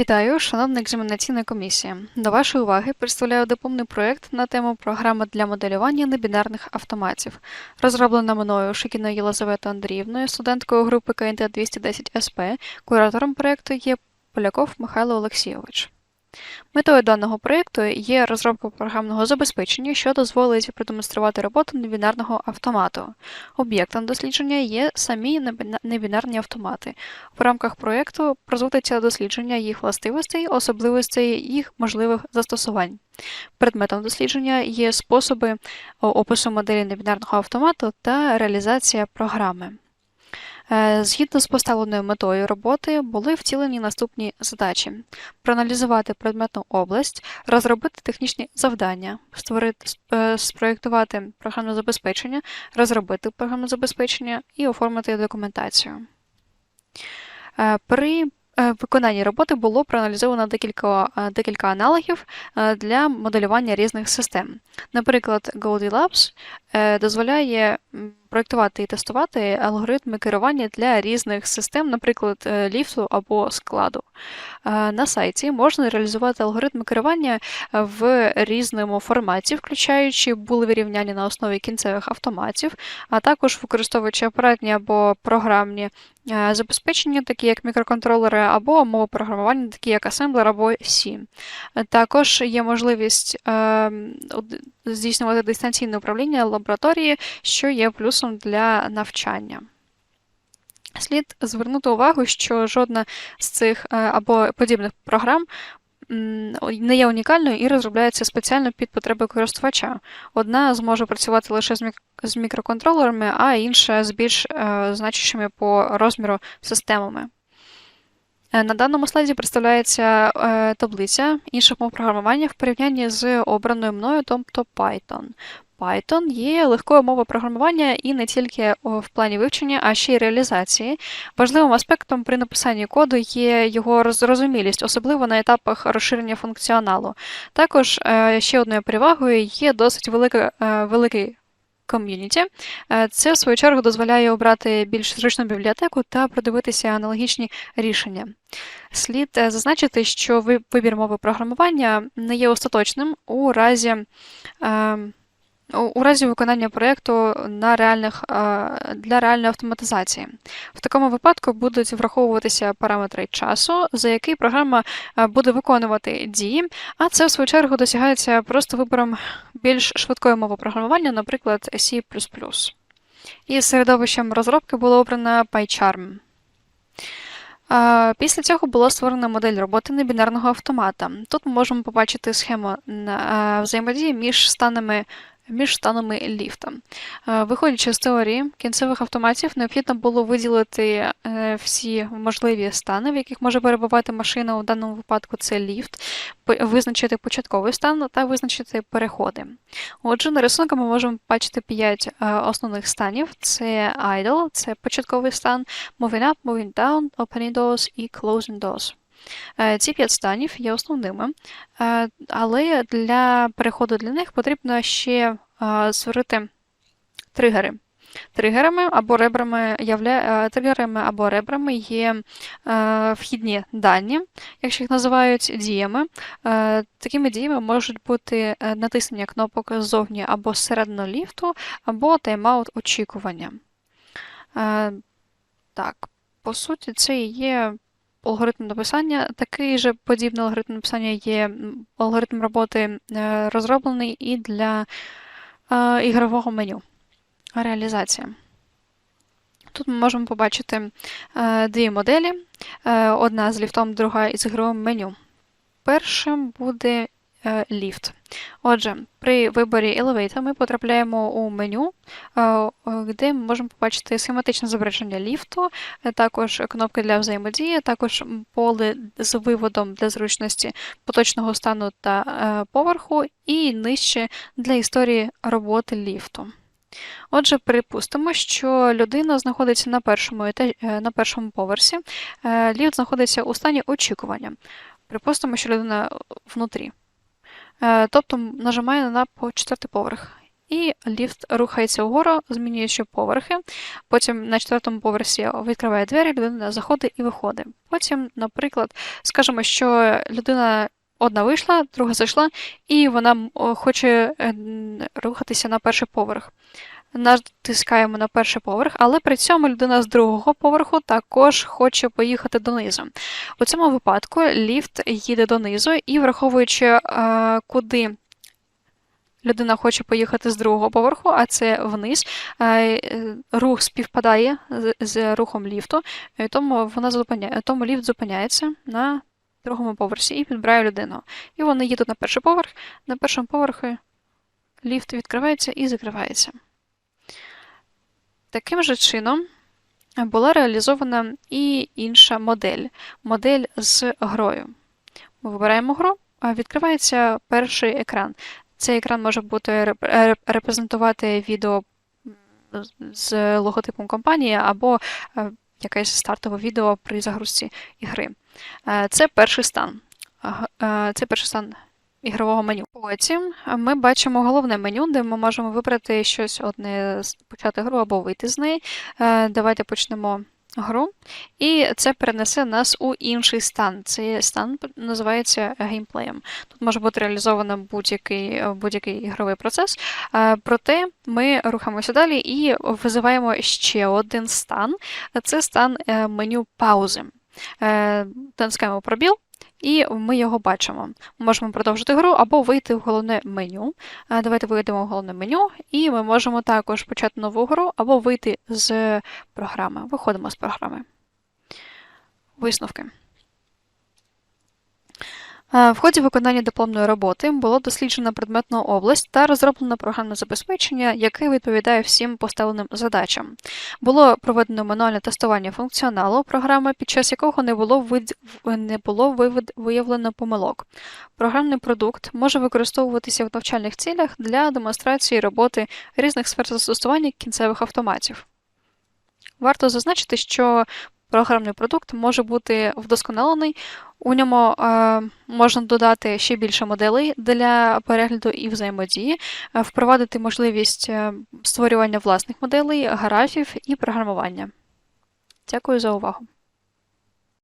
Вітаю, шановна екзаменаційна комісія. До вашої уваги представляю дипломний проєкт на тему Програма для моделювання небінарних автоматів, розроблена мною Шикіною Єлизаветою Андріївною, студенткою групи КНТ 210 СП, куратором проєкту є Поляков Михайло Олексійович. Метою даного проєкту є розробка програмного забезпечення, що дозволить продемонструвати роботу небінарного автомату. Об'єктом дослідження є самі небінарні автомати. В рамках проєкту розводиться дослідження їх властивостей, особливостей їх можливих застосувань. Предметом дослідження є способи опису моделі небінарного автомату та реалізація програми. Е, Згідно з поставленою метою роботи були втілені наступні задачі: проаналізувати предметну область, розробити технічні завдання, створити, е, спроєктувати програмне забезпечення, розробити програмне забезпечення і оформити документацію. Е, При виконанні роботи було проаналізовано декілька, декілька аналогів для моделювання різних систем. Наприклад, е, дозволяє проєктувати і тестувати алгоритми керування для різних систем, наприклад, е, ліфту або складу. Е, На сайті можна реалізувати алгоритми керування е, в різному форматі, включаючи булеві рівняння на основі кінцевих автоматів, а також використовуючи апаратні або програмні забезпечення, такі як мікроконтролери, або мови програмування, такі як асемблер або C. Також є можливість е, здійснювати дистанційне управління лабораторії, що є плюсом для навчання. Слід звернути увагу, що жодна з цих е, або подібних програм не є унікальною і розробляється спеціально під потреби користувача. Одна зможе працювати лише з, мікроконтролерами, а інша з більш е, значущими по розміру системами. Е, На даному слайді представляється таблиця інших мов програмування в порівнянні з обраною мною, тобто Python. Python є легкою мовою програмування і не тільки в плані вивчення, а ще й реалізації. Важливим аспектом при написанні коду є його зрозумілість, особливо на етапах розширення функціоналу. Також е, ще одною перевагою є досить велика, е, великий ком'юніті. Е, Це, в свою чергу, дозволяє обрати більш зручну бібліотеку та продивитися аналогічні рішення. Слід зазначити, що ви- вибір мови програмування не є остаточним у разі. е, у- разі виконання проєкту на реальних, для реальної автоматизації. В такому випадку будуть враховуватися параметри часу, за який програма буде виконувати дії, а це, в свою чергу, досягається просто вибором більш швидкої мови програмування, наприклад, C. І середовищем розробки було обрано PyCharm. Після цього була створена модель роботи небінарного автомата. Тут ми можемо побачити схему взаємодії між станами між станами ліфта. Е, Виходячи з теорії кінцевих автоматів, необхідно було виділити е, всі можливі стани, в яких може перебувати машина. У даному випадку це ліфт, визначити початковий стан та визначити переходи. Отже, на рисунку ми можемо бачити 5 основних станів: це idle, це початковий стан, moving up, moving down, opening doors і closing doors. Е, Ці п'ять станів є основними, е, але для переходу для них потрібно ще е, створити тригери. Тригерами або ребрами, явля... тригерами або ребрами є вхідні дані, якщо їх називають діями. Такими діями можуть бути натиснення кнопок ззовні або зсередину ліфту, або тайм-аут очікування. Так, по суті, це і є алгоритм написання. Такий же подібний алгоритм написання є алгоритм роботи е, розроблений і для е, ігрового меню. Реалізація. Тут ми можемо побачити е, дві моделі: одна з ліфтом, друга із ігровим меню. Першим буде ліфт. Отже, при виборі Elevator ми потрапляємо у меню, е, е, де ми можемо побачити схематичне зображення ліфту, е, також кнопки для взаємодії, також поле з виводом для зручності поточного стану та е, поверху, і нижче для історії роботи ліфту. Отже, припустимо, що людина знаходиться на першому, е, на першому поверсі, е, ліфт знаходиться у стані очікування. Припустимо, що людина внутрі. Е, Тобто нажимаю на четвертий поверх. і ліфт рухається вгору, змінюючи поверхи. Потім на четвертому поверсі відкриває двері, людина заходить і виходить. Потім, наприклад, скажемо, що людина одна вийшла, друга зайшла, і вона хоче е, рухатися на перший поверх. Натискаємо на перший поверх, але при цьому людина з другого поверху також хоче поїхати донизу. У цьому випадку ліфт їде донизу, і враховуючи, е, куди людина хоче поїхати з другого поверху, а це вниз, е, рух співпадає з рухом ліфту, тому, вона зупиняє, тому ліфт зупиняється на другому поверсі і підбирає людину. І вони їдуть на перший поверх, на першому поверху ліфт відкривається і закривається. Таким же чином була реалізована і інша модель модель з грою. Ми вибираємо гру, а відкривається перший екран. Цей екран може бути реп- реп- репрезентувати відео з логотипом компанії або е, якесь стартове відео при загрузці ігри. Е, Це перший стан. Е, Це перший стан ігрового меню. Потім ми бачимо головне меню, де ми можемо вибрати щось одне, почати гру або вийти з неї. Е, Давайте почнемо гру. І це перенесе нас у інший стан. Цей стан називається геймплеєм. Тут може бути реалізовано будь-який, е, будь-який ігровий процес. Е, Проте ми рухаємося далі і визиваємо ще один стан. Це стан меню паузи. Натискаємо пробіл. І ми його бачимо. Можемо продовжити гру або вийти в головне меню. Е, Давайте вийдемо в головне меню, і ми можемо також почати нову гру або вийти з програми. Виходимо з програми. Висновки. Е, В ході виконання дипломної роботи було досліджено предметну область та розроблено програмне забезпечення, яке відповідає всім поставленим задачам. Було проведено мануальне тестування функціоналу програми, під час якого не було, вид... не було вивед... виявлено помилок. Програмний продукт може використовуватися в навчальних цілях для демонстрації роботи різних сфер застосування кінцевих автоматів. Варто зазначити, що програмний продукт може бути вдосконалений. У ньому е, можна додати ще більше моделей для перегляду і взаємодії, е, впровадити можливість е, створювання власних моделей, графів і програмування. Дякую за увагу.